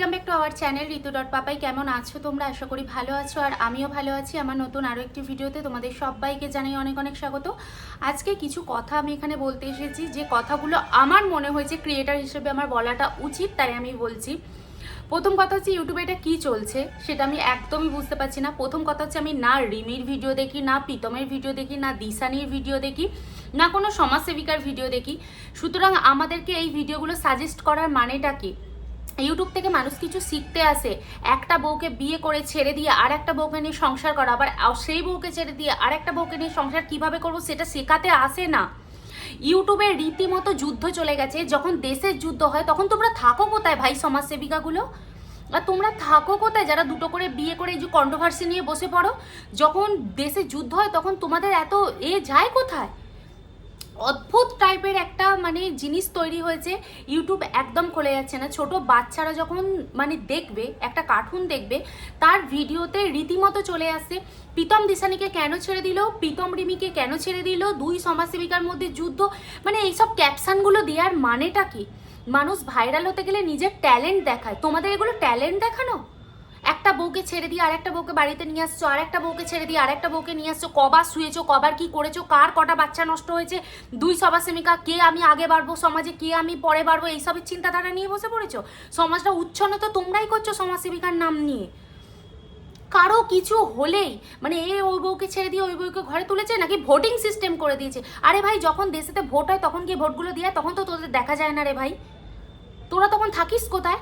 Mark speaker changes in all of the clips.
Speaker 1: Welcome back to our channel Ritu dot Papai কেমন আছো তোমরা? আশা করি ভালো আছো। আর আমিও ভালো আছি। আমার নতুন আরও একটি ভিডিওতে তোমাদের সবাইকে জানাই অনেক অনেক স্বাগত। আজকে কিছু কথা আমি এখানে বলতে এসেছি। যে কথাগুলো আমার মনে হয়েছে ক্রিয়েটার হিসেবে আমার বলাটা উচিত, তাই আমি বলছি। প্রথম কথা হচ্ছে ইউটিউবে এটা কী চলছে সেটা আমি একদমই বুঝতে পারছি না। প্রথম কথা হচ্ছে, আমি না রিমির ভিডিও দেখি, না প্রীতমের ভিডিও দেখি, না দিশানির ভিডিও দেখি, না কোনো সমাজসেবিকার ভিডিও দেখি। সুতরাং আমাদেরকে এই ভিডিওগুলো সাজেস্ট করার মানেটা কি? ইউটিউব থেকে মানুষ কিছু শিখতে আসে। একটা বউকে বিয়ে করে ছেড়ে দিয়ে আর একটা বউকে নিয়ে সংসার করা, আবার সেই বউকে ছেড়ে দিয়ে আর একটা বউকে নিয়ে সংসার কীভাবে করব সেটা শেখাতে আসে না। ইউটিউবে রীতিমতো যুদ্ধ চলে গেছে, যখন দেশের যুদ্ধ হয় তখন তোমরা থাকো কোথায় ভাই সমাজসেবিকাগুলো? আর তোমরা থাকো কোথায়? যারা দুটো করে বিয়ে করে এই যে কন্ট্রোভার্সি নিয়ে বসে পড়ো, যখন দেশে যুদ্ধ হয় তখন তোমাদের এত এ যায় কোথায়? মানে জিনিস তৈরি হয়েছে ইউটিউব একদম খুলে যাচ্ছে না। ছোট বাচ্চারা যখন মানে দেখবে, একটা কার্টুন দেখবে, তার ভিডিওতে রীতিমতো চলে আসছে প্রীতম দিশানিকে কেন ছেড়ে দিল, প্রীতম রিমিকে কেন ছেড়ে দিল, দুই সমাজসেবিকার মধ্যে যুদ্ধ মানে এইসব ক্যাপশনগুলো দেওয়ার মানেটা কি? মানুষ ভাইরাল হতে গেলে নিজের ট্যালেন্ট দেখায়। তোমাদের এগুলো ট্যালেন্ট দেখানো? একটা বউকে ছেড়ে দিয়ে আরেকটা বউকে বাড়িতে নিয়ে আসছো, আরেকটা বউকে ছেড়ে দিয়ে আরেকটা বউকে নিয়ে আসছো, কবার শুয়েছো, কবার কি করেছ, কার কটা বাচ্চা নষ্ট হয়েছে, দুই সমাজসেবিকা কে আমি আগে বাড়বো সমাজে, কে আমি পরে বাড়বো, এইসবের চিন্তাধারা নিয়ে বসে পড়েছো? সমাজটা উচ্ছন্ন তো তোমরাই করছ সমাজসেবিকার নাম নিয়ে। কারও কিছু হলেই মানে এ ওই বউকে ছেড়ে দিয়ে ওই বউকে ঘরে তুলেছে নাকি ভোটিং সিস্টেম করে দিয়েছে? আরে ভাই, যখন দেশেতে ভোট হয়, তখন কি ভোটগুলো দিয়ে তখন তো তোদের দেখা যায় না রে ভাই। তোরা তখন থাকিস কোথায়?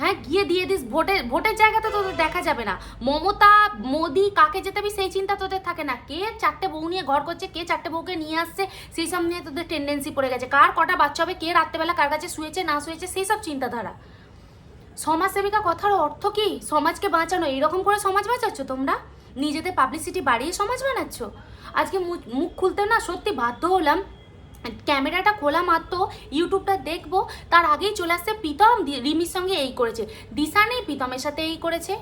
Speaker 1: হ্যাঁ গিয়ে দিয়ে দিস। ভোটের ভোটের জায়গাতে তোদের দেখা যাবে না। মমতা, মোদি, কাকে যেতে সেই চিন্তা তোদের থাকে না। কে চারটে বউ নিয়ে ঘর করছে, কে চারটে বউকে নিয়ে আসছে, সেই সব নিয়ে তোদের টেন্ডেন্সি পড়ে গেছে। কার কটা বাচ্চা হবে, কে রাত্রেবেলা কার কাছে শুয়েছে, না শুয়েছে, সেই সব চিন্তাধারা। সমাজসেবিকা কথার অর্থ কি? সমাজকে বাঁচানো। এইরকম করে সমাজ বাঁচাচ্ছ তোমরা? নিজেদের পাবলিসিটি বাড়িয়ে সমাজ বানাচ্ছ? আজকে মুখ মুখ খুলতে না সত্যি বাধ্য হলাম। ক্যামেরাটা খোলা মাত্র ইউটিউবটা দেখব, তার আগেই চলে আসছে প্রীতম রিমির সঙ্গে এই করেছে। দিশা নেই, প্রীতমের সাথে এই করেছে।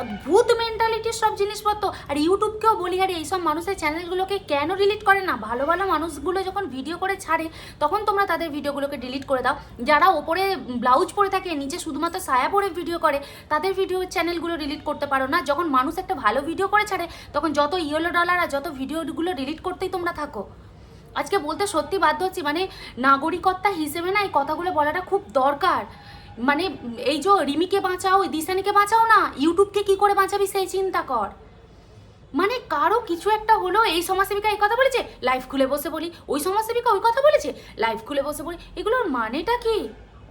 Speaker 1: অদ্ভুত মেন্টালিটির সব জিনিসপত্র। আর ইউটিউবকেও বলি, আরে এইসব মানুষের চ্যানেলগুলোকে কেন ডিলিট করে না? ভালো ভালো মানুষগুলো যখন ভিডিও করে ছাড়ে, তখন তোমরা তাদের ভিডিওগুলোকে ডিলিট করে দাও। যারা ওপরে ব্লাউজ পরে থাকে, নিচে শুধুমাত্র সায়া পরে ভিডিও করে, তাদের ভিডিও চ্যানেলগুলো ডিলিট করতে পারো না। যখন মানুষ একটা ভালো ভিডিও করে ছাড়ে, তখন যত ইয়েলো ডলার আর যত ভিডিওগুলো ডিলিট করতেই তোমরা থাকো। আজকে বলতে সত্যি বাধ্য হচ্ছি মানে নাগরিকত্তা হিসেবে না এই কথাগুলো বলাটা খুব দরকার। মানে এই যে রিমিকে বাঁচাও দিশানিকে বাঁচাও না, ইউটিউবকে কি করে বাঁচাবি সেই চিন্তা কর। মানে কারও কিছু একটা হলো, এই সমাজসেবিকা এই কথা বলেছে লাইভ খুলে বসে বলি, ওই সমাজসেবিকা ওই কথা বলেছে লাইভ খুলে বসে বলি, এগুলোর মানেটা কি?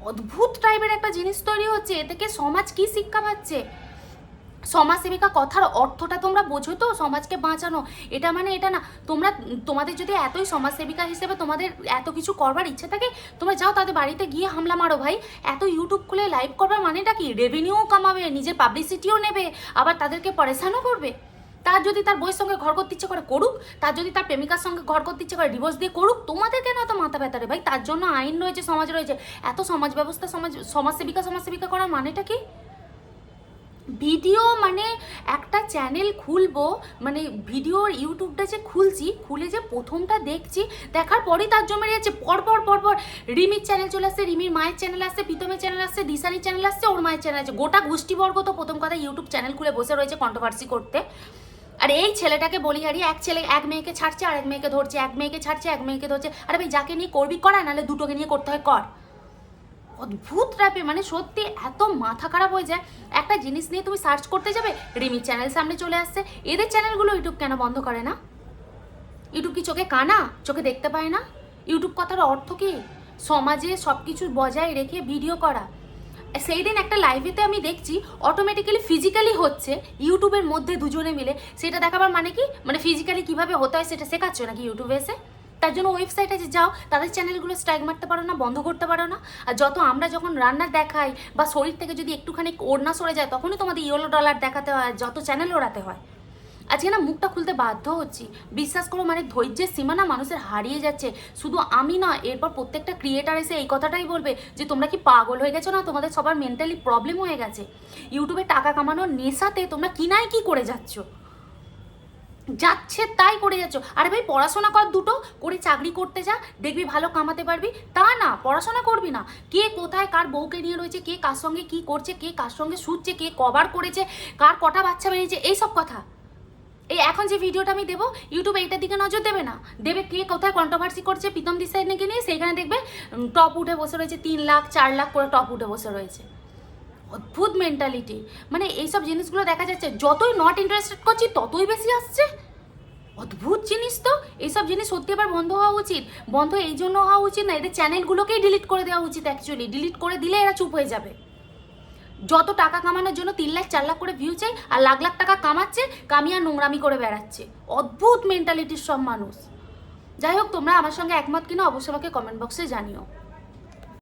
Speaker 1: অদ্ভুত টাইপের একটা জিনিস তৈরি হচ্ছে এ থেকে সমাজ কি শিক্ষা পাচ্ছে? সমাজসেবিকা কথার অর্থটা তোমরা বোঝো তো, সমাজকে বাঁচানো। এটা মানে এটা না, তোমরা, তোমাদের যদি এতই সমাজসেবিকা হিসেবে তোমাদের এত কিছু করবার ইচ্ছে থাকে, তোমরা যাও তাদের বাড়িতে গিয়ে হামলা মারো ভাই। এত ইউটিউব খুলে লাইভ করবার মানেটা কি? রেভিনিউও কামাবে নিজের পাবলিসিটিও নেবে, আবার তাদেরকে পরেশানও করবে। তার যদি তার বইয়ের সঙ্গে ঘর করতে ইচ্ছে করে করুক, তার যদি তার প্রেমিকার সঙ্গে ঘর করতে ইচ্ছে করে ডিভোর্স দিয়ে করুক, তোমাদের কেন এত মাথা ব্যথা রে ভাই? তার জন্য আইন রয়েছে, সমাজ রয়েছে। এত সমাজ ব্যবস্থা, সমাজ, সমাজসেবিকা সমাজসেবিকা করার মানেটা কি? ভিডিও মানে একটা চ্যানেল খুলবো মানে ভিডিওর ইউটিউবটা যে খুলছি, খুলে যে প্রথমটা দেখছি, দেখার পরেই তার জমে যাচ্ছে পরপর পরপর রিমির চ্যানেল চলে আসছে, রিমির মায়ের চ্যানেল আসছে, প্রীতমের চ্যানেল আসছে, দিশানির চ্যানেল আসছে, ওর মায়ের চ্যানেল আছে গোটা গোষ্ঠীবর্গ তো প্রথম কথা ইউটিউব চ্যানেল খুলে বসে রয়েছে কন্ট্রোভার্সি করতে। আর এই ছেলেটাকে বলি হারি এক ছেলে এক মেয়েকে ছাড়ছে, আর এক মেয়েকে ধরছে, এক মেয়েকে ছাড়ছে, এক মেয়েকে ধরছে, আরে ভাই যাকে নিয়ে করবি, করা, নাহলে দুটোকে নিয়ে করতে হয়, কর। অদ্ভুত টাইপে মানে সত্যি এত মাথা খারাপ হয়ে যায়। একটা জিনিস নিয়ে তুমি সার্চ করতে যাবে, রিমি চ্যানেল সামনে চলে আসছে। এদের চ্যানেলগুলো ইউটিউব কেন বন্ধ করে না? ইউটিউব কি চোখে কানা? চোখে দেখতে পায় না? ইউটিউব কথার অর্থ কি? সমাজে সব কিছু বজায় রেখে ভিডিও করা। সেই দিন একটা লাইভেতে আমি দেখছি অটোমেটিক্যালি ফিজিক্যালি হচ্ছে ইউটিউবের মধ্যে দুজনে মিলে। সেটা দেখাবার মানে কি? মানে ফিজিক্যালি কীভাবে হতে হয় সেটা শেখাচ্ছ নাকি ইউটিউবে এসে? তার জন্য ওয়েবসাইটে যে যাও, তাদের চ্যানেলগুলো স্ট্রাইক মারতে পারো না, বন্ধ করতে পারো না। আর যত আমরা যখন রান্না দেখাই বা শরীর থেকে যদি একটুখানি ওড়না সরে যায়, তখনই তোমাদের ইয়েলো ডলার দেখাতে হয় যত চ্যানেল ওড়াতে হয়। আজকে না মুখটা খুলতে বাধ্য হচ্ছি। বিশ্বাস করো মানে ধৈর্যের সীমানা মানুষের হারিয়ে যাচ্ছে। শুধু আমি না এরপর প্রত্যেকটা ক্রিয়েটার এসে এই কথাটাই বলবে যে, তোমরা কি পাগল হয়ে গেছো না? তোমাদের সবার মেন্টালি প্রবলেম হয়ে গেছে। ইউটিউবে টাকা কামানোর নেশাতে তোমরা কিনায় কি করে যাচ্ছ? যাচ্ছে তাই করে যাচ্ছ। আরে ভাই, পড়াশোনা কর দুটো, করে চাকরি করতে যা, দেখবি ভালো কামাতে পারবি। তা না, পড়াশোনা করবি না। কে কোথায় কার বউকে নিয়ে রয়েছে, কে কার সঙ্গে কি করছে, কে কার সঙ্গে শুচ্ছে, কে কভার করেছে, কার কটা বাচ্চা বেরিয়েছে, এইসব কথা। এই এখন যে ভিডিওটা আমি দেবো ইউটিউবে এইটার দিকে নজর দেবে না। দেবে কে কোথায় কন্ট্রোভার্সি করছে, প্রীতম দিশাইকে নিয়ে, সেইখানে দেখবে টপ উঠে বসে রয়েছে তিন লাখ, চার লাখ করে টপ উঠে বসে রয়েছে। অদ্ভুত মেন্টালিটি মানে এইসব জিনিসগুলো দেখা যাচ্ছে, যতই নট ইন্টারেস্টেড করছি, ততই বেশি আসছে। অদ্ভুত জিনিস তো। এইসব জিনিস সত্যি আবার বন্ধ হওয়া উচিত। বন্ধ এই জন্য হওয়া উচিত না, এদের চ্যানেলগুলোকেই ডিলিট করে দেওয়া উচিত অ্যাকচুয়ালি ডিলিট করে দিলে এরা চুপ হয়ে যাবে। যত টাকা কামানোর জন্য তিন লাখ, চার লাখ করে ভিউ চাই আর লাখ লাখ টাকা কামাচ্ছে, কামিয়া নোংরামি করে বেড়াচ্ছে। অদ্ভুত মেন্টালিটির সব মানুষ। যাই হোক, তোমরা আমার সঙ্গে একমত কিনা, অবশ্যই আমাকে কমেন্ট বক্সে জানিও।